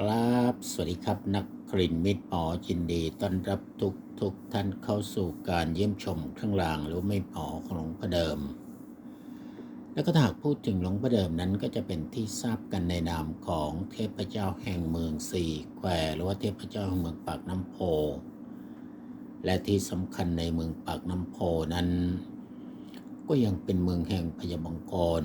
กราบสวัสดีครับ นักกลิ่นมิตรหมอจินดี ต้อนรับทุกทุกท่านเข้าสู่การเยี่ยมชมเครื่องรางหรือไม่หมอของหลวงพ่อเดิม แล้วก็หากพูดถึงหลวงพ่อเดิมนั้นก็จะเป็นที่ทราบกันในนามของเทพเจ้าแห่งเมืองสี่แควหรือว่าเทพเจ้าแห่งเมืองปากน้ำโพ และที่สำคัญในเมืองปากน้ำโพนั้น ก็ยังเป็นเมืองแห่งพญาบังกร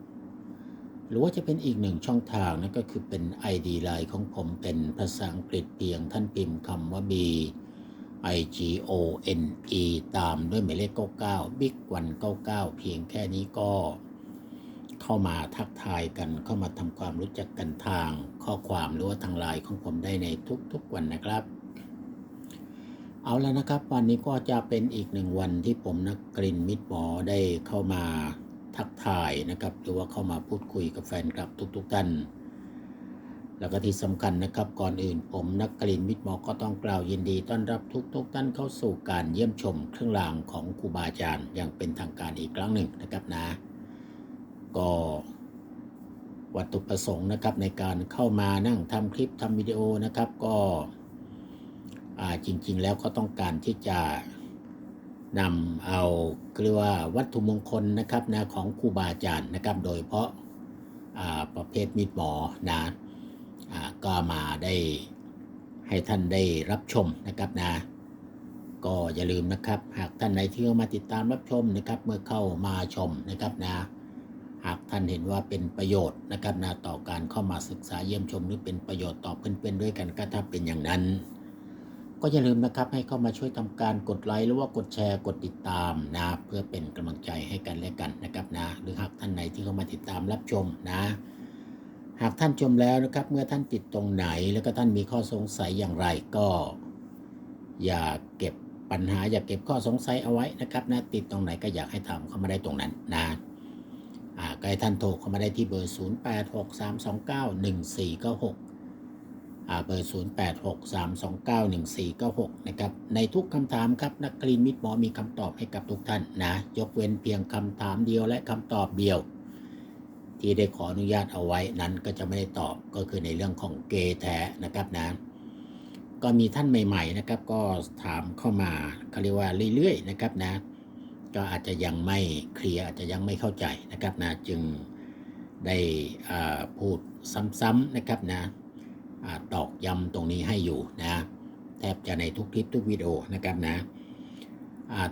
หรือว่าจะเป็นอีกหนึ่งช่องทางนั่นก็คือเป็น ID Line ของผมเป็นภาษาอังกฤษเพียงท่านพิมพ์คำว่า B I G O N E ตามด้วยหมายเลข 99 Big 199 เพียงแค่นี้ก็เข้ามาทักทายกันเข้ามาทำความรู้จักกันทางข้อความหรือว่าทางไลน์ของผมได้ในทุกๆวันนะครับเอาแล้วนะครับ วันนี้ก็จะเป็นอีกหนึ่งวันที่ผมนักกรินมิตรหมอได้เข้ามา ทักทายนะครับหรือว่าเข้ามาพูดคุยกับแฟนคลับทุกๆท่าน แล้วก็ที่สำคัญนะครับก่อนอื่นผมนักกลินมิตรหมอก็ต้องกล่าวยินดี ต้อนรับทุกๆท่านเข้าสู่การเยี่ยมชมเครื่องรางของครูบาอาจารย์อย่างเป็นทางการอีกครั้งหนึ่งนะครับนะ ก็วัตถุประสงค์นะครับในการเข้ามานั่งทำคลิปทำวิดีโอนะครับก็จริงๆแล้วก็ต้องการที่จะ นำเอาเรียกว่าวัตถุมงคลนะครับนะของครูบาอาจารย์นะครับ โดยเฉพาะาประเภทมีดหมอนะอ่าก็มาได้ให้ท่านได้รับชมนะครับนะก็อย่าลืมนะครับ หากท่านไหนที่เข้ามาติดตามรับชมนะครับ เมื่อเข้ามาชมนะครับนะหากท่านเห็นว่าเป็นประโยชน์นะครับนะต่อการเข้ามาศึกษาเยี่ยมชมหรือเป็นประโยชน์ต่อเพื่อนๆด้วยกันก็ถ้าเป็นอย่างนั้น ก็อย่าลืมนะครับให้เข้ามาช่วยทำการกดไลค์หรือว่ากดแชร์กดติดตามนะเพื่อเป็นกำลังใจให้กันและกันนะครับนะหรือหากท่านไหนที่เข้ามาติดตามรับชมนะ หากท่านชมแล้วนะครับ เมื่อท่านติดตรงไหนแล้วก็ท่านมีข้อสงสัยอย่างไรก็ อย่าเก็บปัญหาอย่าเก็บข้อสงสัยเอาไว้นะครับนะติดตรงไหนก็อยากให้ถามเข้ามาได้ตรงนั้นนะอ่าก็ให้ท่านโทรเข้ามาได้ที่เบอร์ 0863291496อ่า เบอร์ 0863291496 นะครับ ในทุกคำถามครับนักกรีนมิตรหมอมีคำตอบให้กับทุกท่านนะ ยกเว้นเพียงคำถามเดียวและคำตอบเดียว ที่ได้ขออนุญาตเอาไว้นั้นก็จะไม่ได้ตอบก็คือในเรื่องของเกย์แท้นะครับนะก็มีท่านใหม่ ๆ นะครับ ก็ถามเข้ามาเขาเรียกว่าเรื่อยๆนะครับนะ ก็อาจจะยังไม่เคลียร์อาจจะยังไม่เข้าใจนะครับนะจึงได้พูดซ้ำๆนะครับนะ ตอกย้ำตรงนี้ให้อยู่นะแทบจะในทุกคลิปทุกวิดีโอนะครับนะ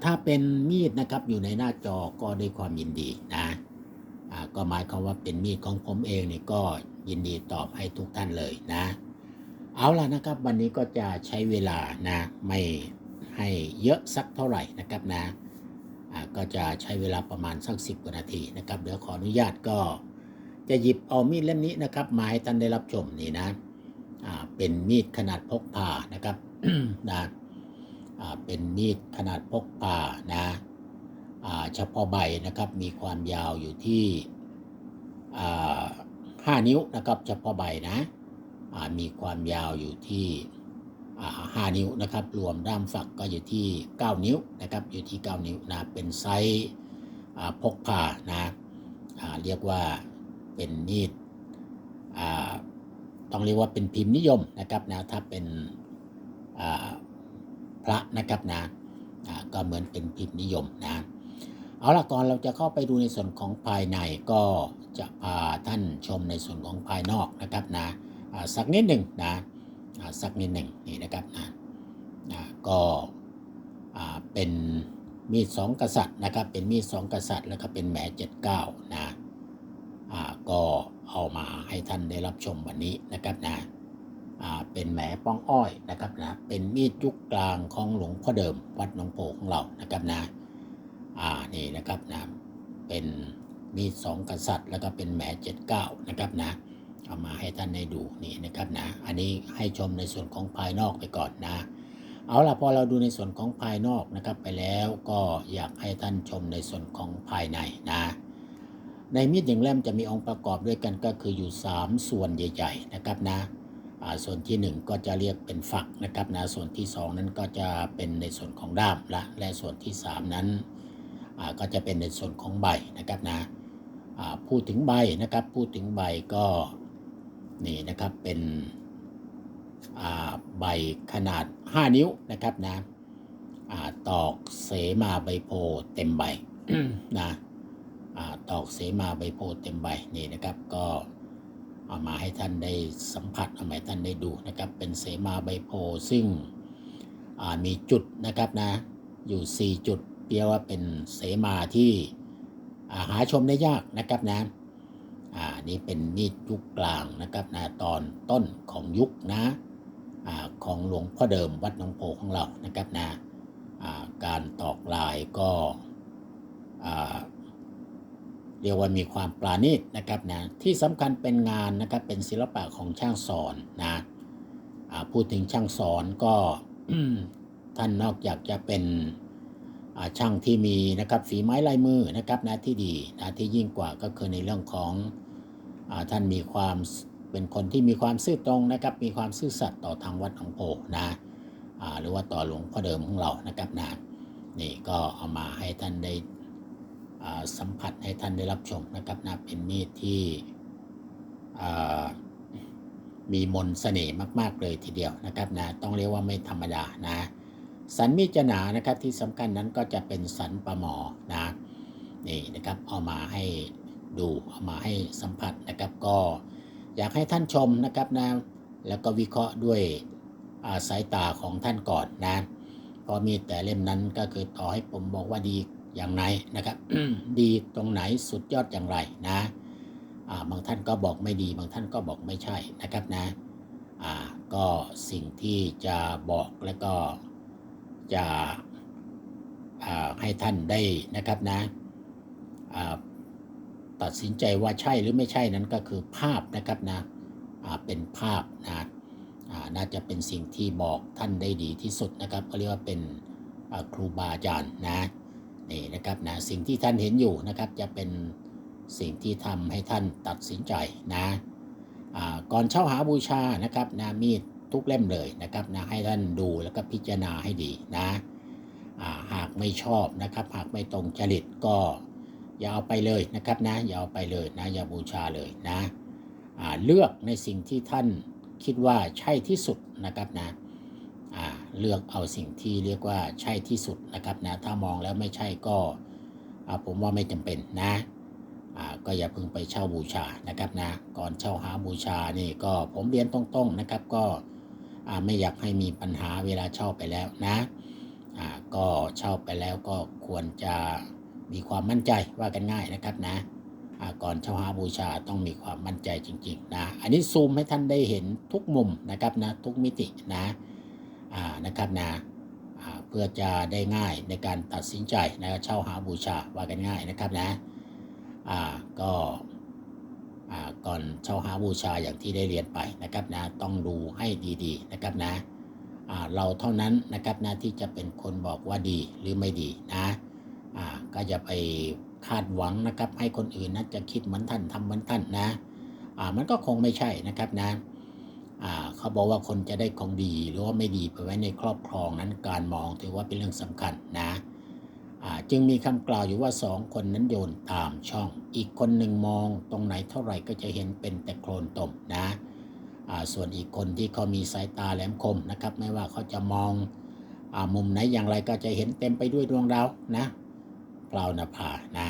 ถ้าเป็นมีดนะครับอยู่ในหน้าจอก็ด้วยความยินดีนะก็หมายความว่าเป็นมีดของผมเองนี่ก็ยินดีตอบให้ทุกท่านเลยนะ เอาล่ะนะครับ วันนี้ก็จะใช้เวลานะไม่ให้เยอะสักเท่าไหร่นะครับนะก็จะใช้เวลาประมาณสักสิบกว่านาทีนะครับเดี๋ยวขออนุญาตก็จะหยิบเอามีดเล่มนี้นะครับมาให้ท่านได้รับชมนี่นะ เป็นมีดขนาดพกพานะครับนะเป็นมีดขนาดพกพานะเฉพาะใบนะครับมีความยาวอยู่ที่ห้านิ้วนะครับเฉพาะใบนะมีความยาวอยู่ที่ห้านิ้วนะครับ รวมด้ามฝักก็อยู่ที่ 9 นิ้วนะครับ อยู่ที่ 9 นิ้วนะ เป็นไซส์พกพานะเรียกว่าเป็นมีดอ่า ต้องเรียกว่าเป็นพิมพ์นิยมนะครับนะถ้าเป็นพระนะครับนะก็เหมือนเป็นพิมพ์นิยมนะเอาละก่อนเราจะเข้าไปดูในส่วนของภายในก็จะพาท่านชมในส่วนของภายนอกนะครับนะสักนิดหนึ่งนะสักนิดหนึ่งนี่นะครับนะนะก็เป็นมีดสองกษัตริย์นะครับ เป็นมีดสองกษัตริย์แล้วก็เป็นแหมเจ็ดเก้านะ ก็เอามาให้ท่านได้รับชมวันนี้นะครับนะเป็นแหมป้องอ้อยนะครับนะเป็นมีดยุคกลางของหลวงพ่อเดิมวัดหนองโพของเรานะครับนะอ่านี่นะครับนะเป็นมีดสองกษัตริย์ แล้วก็เป็นแหมเจ็ดเก้านะครับนะเอามาให้ท่านได้ดูนี่นะครับนะอันนี้ให้ชมในส่วนของภายนอกไปก่อนนะ เอาล่ะพอเราดูในส่วนของภายนอกนะครับไปแล้วก็อยากให้ท่านชมในส่วนของภายในนะ ในมีดหนึ่งเล่มจะมีองค์ประกอบด้วยกันก็คืออยู่ 3 ส่วนใหญ่ ๆ นะครับนะส่วนที่ 1 ก็จะเรียกเป็นฝักนะครับนะส่วนที่ 2 นั้นก็จะเป็นในส่วนของด้ามละและส่วนที่ 3 นั้นก็จะเป็นในส่วนของใบนะครับนะพูดถึงใบนะครับพูดถึงใบก็นี่นะครับเป็นใบขนาด 5 นิ้วนะครับนะอตอกเสมาใบโพเต็มใบนะ ตอกเสมาใบโพเต็มใบนี่นะครับ ก็เอามาให้ท่านได้สัมผัสเอามาให้ท่านได้ดูนะครับ เป็นเสมาใบโพซึ่งมีจุดนะครับนะอยู่ 4 จุดเรียกว่าเป็นเสมาที่าหาชมได้ยากนะครับนะอ่านี่เป็นมีดยุคกลางนะครับนะตอนต้นของยุคนะอ่าของหลวงพ่อเดิมวัดหนองโพของเรานะครับนะอ่าการตอกลายก็อ่า เรียกว่ามีความปราณีตนะครับนะที่สำคัญเป็นงานนะครับเป็นศิลปะของช่างสอนนะพูดถึงช่างสอนก็ท่านนอกจากจะเป็นช่างที่มีนะครับฝีไม้ลายมือนะครับนะที่ดีนะที่ยิ่งกว่าก็คือในเรื่องของอท่านมีความเป็นคนที่มีความซื่อตรงนะครับ มีความซื่อสัตย์ต่อทางวัดหนองโพนะหรือว่าต่อหลวงพ่อเดิมของเรานะครับนะนี่ก็เอามาให้ท่านได้ สัมผัสให้ท่านได้รับชมนะครับนะเป็นมีดที่มีมนต์เสน่ห์มากๆเลยทีเดียวนะครับนะต้องเรียกว่าไม่ธรรมดานะ สันมีดจะหนานะครับที่สำคัญนั้นก็จะเป็นสันประหมอนะนี่นะครับเอามาให้ดูเอามาให้สัมผัสนะครับก็อยากให้ท่านชมนะครับนะแล้วก็วิเคราะห์ด้วยาสายตาของท่านก่อนนะเพราะมีแต่เล่มนั้นก็คือต่อให้ผมบอกว่าดี อย่างไรนะครับ ดีตรงไหนสุดยอดอย่างไรนะอ่าบางท่านก็บอกไม่ดี บางท่านก็บอกไม่ใช่นะครับนะอ่าก็สิ่งที่จะบอกและก็จะอ่าให้ท่านได้นะครับนะอ่าตัดสินใจว่าใช่หรือไม่ใช่นั้นก็คือภาพนะครับนะอ่าเป็นภาพนะอ่าน่าจะเป็นสิ่งที่บอกท่านได้ดีที่สุดนะครับก็เรียกว่าเป็นอ่าครูบาอาจารย์นะ นี่นะครับนะสิ่งที่ท่านเห็นอยู่นะครับจะเป็นสิ่งที่ทำให้ท่านตัดสินใจนะก่อนเช่าหาบูชานะครับนะมีดทุกเล่มเลยนะครับนะให้ท่านดูแล้วก็พิจารณาให้ดีนะาหากไม่ชอบนะครับ หากไม่ตรงจริตก็อย่าเอาไปเลยนะครับนะอย่าเอาไปเลยนะอย่าบูชาเลยนะเลือกในสิ่งที่ท่านคิดว่าใช่ที่สุดนะครับนะ เลือกเอาสิ่งที่เรียกว่าใช่ที่สุดนะครับนะถ้ามองแล้วไม่ใช่ก็อ่าผมว่าไม่จำเป็นนะก็อย่าเพิ่งไปเช่าบูชานะครับนะก่อนเช่าหาบูชานี่ก็ผมเรียนตรงๆนะครับก็ไม่อยากให้มีปัญหาเวลาเช่าไปแล้วนะก็เช่าไปแล้วก็ควรจะมีความมั่นใจว่ากันง่ายนะครับนะก่อนเช่าหาบูชาต้องมีความมั่นใจจริงๆนะอันนี้ซูมให้ท่านได้เห็นทุกมุมนะครับนะทุกมิตินะ นะครับนะเพื่อจะได้ง่ายในการตัดสินใจนะเช่าหาบูชาว่ากันง่ายนะครับนะก็ก่อนเช่าหาบูชาอย่างที่ได้เรียนไปนะครับนะต้องดูให้ดีๆนะครับนะเราเท่านั้นนะครับนะที่จะเป็นคนบอกว่าดีหรือไม่ดีนะอ่าก็จะไปคาดหวังนะครับให้คนอื่นนะจะคิดเหมือนท่านทำเหมือนท่านนะมันก็คงไม่ใช่นะครับนะ เขาบอกว่าคนจะได้ของดีหรือว่าไม่ดีไปไว้ในครอบครองนั้นการมองถือว่าเป็นเรื่องสำคัญนะจึงมีคำกล่าวอยู่ว่าสองคนนั้นโยนตามช่อง อีกคนหนึ่งมองตรงไหนเท่าไหร่ก็จะเห็นเป็นแต่โคลนตมนะส่วนอีกคนที่เขามีสายตาแหลมคมนะครับ ไม่ว่าเขาจะมองอมุมไหนอย่างไรก็จะเห็นเต็มไปด้วยดวงดาวนะเปล่านาภานะ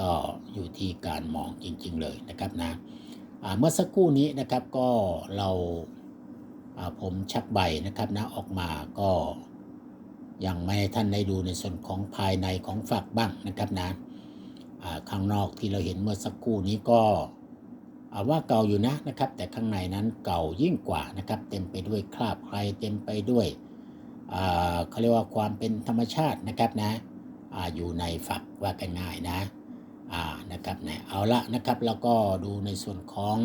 ก็อยู่ที่การมองจริง ๆ เลยนะครับนะ เมื่อสักครู่นี้นะครับก็เราผมชักใบนะครับนะออกมาก็ยังไม่ให้ท่านได้ดูในส่วนของภายในของฝักบ้างนะครับนะอ่าข้างนอกที่เราเห็นเมื่อสักครู่นี้ก็ว่าเก่าอยู่นะนะครับ แต่ข้างในนั้นเก่ายิ่งกว่านะครับ เต็มไปด้วยคราบใครเต็มไปด้วยเขาเรียกว่าความเป็นธรรมชาตินะครับนะอาอยู่ในฝักว่ากันง่ายนะ อ่านะครับนะเอาละนะครับแล้วก็ดูในส่วนของ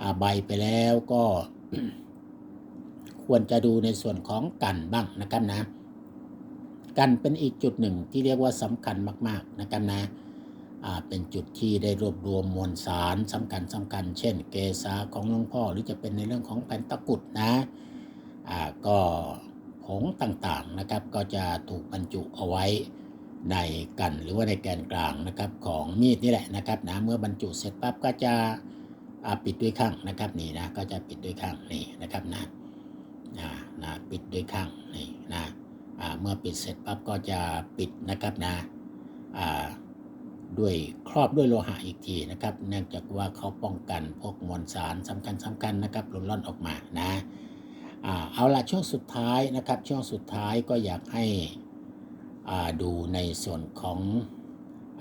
อาใบไปแล้วก็ควรจะดูในส่วนของกันบ้างนะครับนะ กันเป็นอีกจุดหนึ่งที่เรียกว่าสำคัญมาก ๆนะครับนะอ่าเป็นจุดที่ได้รวบรวมมวลสารสำคัญสำคัญ เช่น เกษาของหลวงพ่อหรือจะเป็นในเรื่องของแผ่นตะกุดนะอ่าก็ผงต่างๆนะครับก็จะถูกบรรจุเอาไว้ ในกันหรือว่าในแกนกลางนะครับของมีดนี่แหละนะครับนะเมื่อบรรจุเสร็จปั๊บก็จะปิดด้วยข้างนะครับนี่นะก็จะปิดด้วยข้างนี่นะครับนะนะนะปิดด้วยข้างนี่นะเมื่อปิดเสร็จปั๊บก็จะปิดนะครับนะด้วยครอบด้วยโลหะอีกทีนะครับ เนื่องจากว่าเขาป้องกันพวกมวลสารสำคัญสำคัญนะครับหล่นล่อนออกมานะเอาละช่วงสุดท้ายนะครับ ช่วงสุดท้ายก็อยากให้ ดูในส่วนของ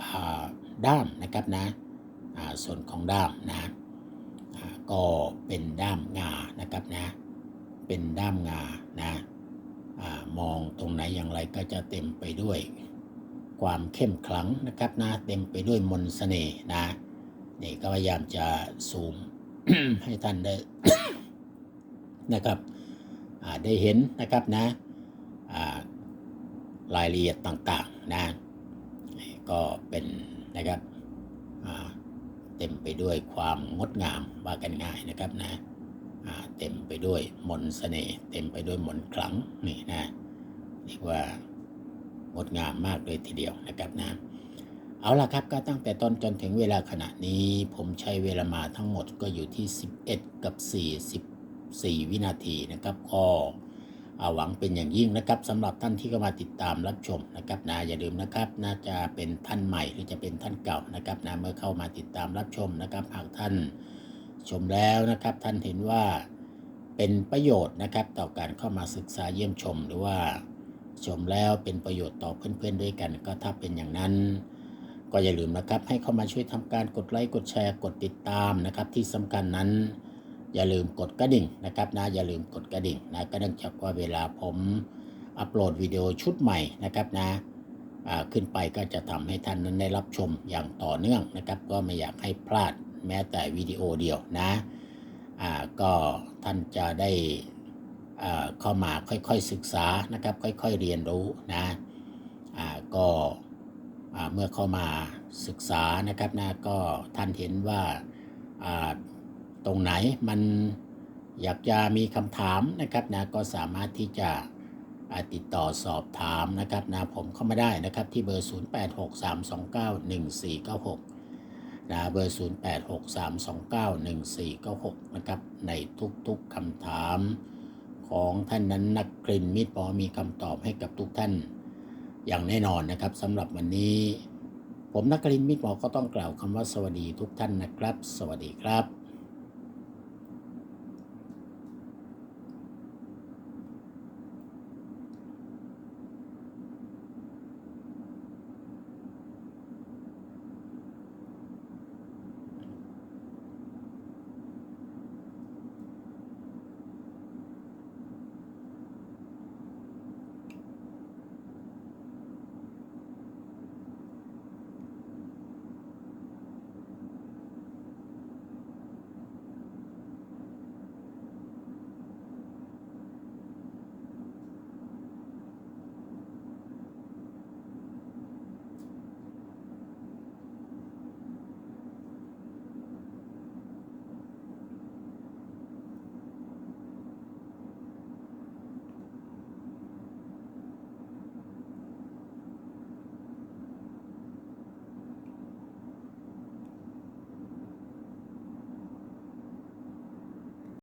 อด้ามนะครับนะส่วนของด้ามนะก็เป็นด้ามงานะครับนะเป็นด้ามงานะอมองตรงไหนอย่างไรก็จะเต็มไปด้วยความเข้มขลังนะครับนะเต็มไปด้วยมนต์เสน่ห์นะนี่ก็พยายามจะซูมให้ท่านได้นะครับได้เห็นนะครับนะ รายละเอียดต่างๆนะก็เป็นนะครับเต็มไปด้วยความงดงามว่ากันง่ายนะครับนะเต็มไปด้วยมนต์เสน่ห์เต็มไปด้วยมนต์ขลังนี่นะเรียกว่างดงามมากเลยทีเดียวนะครับนะเอาละครับก็ตั้งแต่ต้นจนถึงเวลาขณะนี้ ผมใช้เวลามาทั้งหมดก็อยู่ที่ 11 กับ 44 วินาทีนะครับก็ หวังเป็นอย่างยิ่งนะครับสำหรับท่านที่เข้ามาติดตามรับชมนะครับนะอย่าลืมนะครับน่าจะเป็นท่านใหม่หรือจะเป็นท่านเก่านะครับนะเมื่อเข้ามาติดตามรับชมนะครับหากท่านชมแล้วนะครับ ท่านเห็นว่าเป็นประโยชน์นะครับต่อการเข้ามาศึกษาเยี่ยมชมหรือว่าชมแล้วเป็นประโยชน์ต่อเพื่อนๆด้วยกัน ก็ถ้าเป็นอย่างนั้น ก็อย่าลืมนะครับให้เข้ามาช่วยทำการกดไลค์กดแชร์กดติดตามนะครับที่สำคัญนั้น อย่าลืมกดกระดิ่งนะครับนะอย่าลืมกดกระดิ่งนะก็เนื่องจากว่าเวลาผมอัปโหลดวิดีโอชุดใหม่นะครับนะขึ้นไปก็จะทำให้ท่านนั้นได้รับชมอย่างต่อเนื่องนะครับ ก็ไม่อยากให้พลาดแม้แต่วิดีโอเดียวนะก็ท่านจะได้เข้ามาค่อยๆศึกษานะครับ ค่อยๆเรียนรู้นะก็เมื่อเข้ามาศึกษานะครับนะก็ท่านเห็นว่า ตรงไหนมันอยากจะมีคำถามนะครับนะก็สามารถที่จะติดต่อสอบถามนะครับนะผมเข้ามาได้นะครับที่เบอร์ 0863291496นะเบอร์ 0863291496นะครับในทุกๆคำถามของท่านนั้นนักกลิ่นมิตรปอมีคำตอบให้กับทุกท่านอย่างแน่นอนนะครับสำหรับวันนี้ ผมนักกลิ่นมิตรปอก็ต้องกล่าวคำว่าสวัสดีทุกท่านนะครับ สวัสดีครับ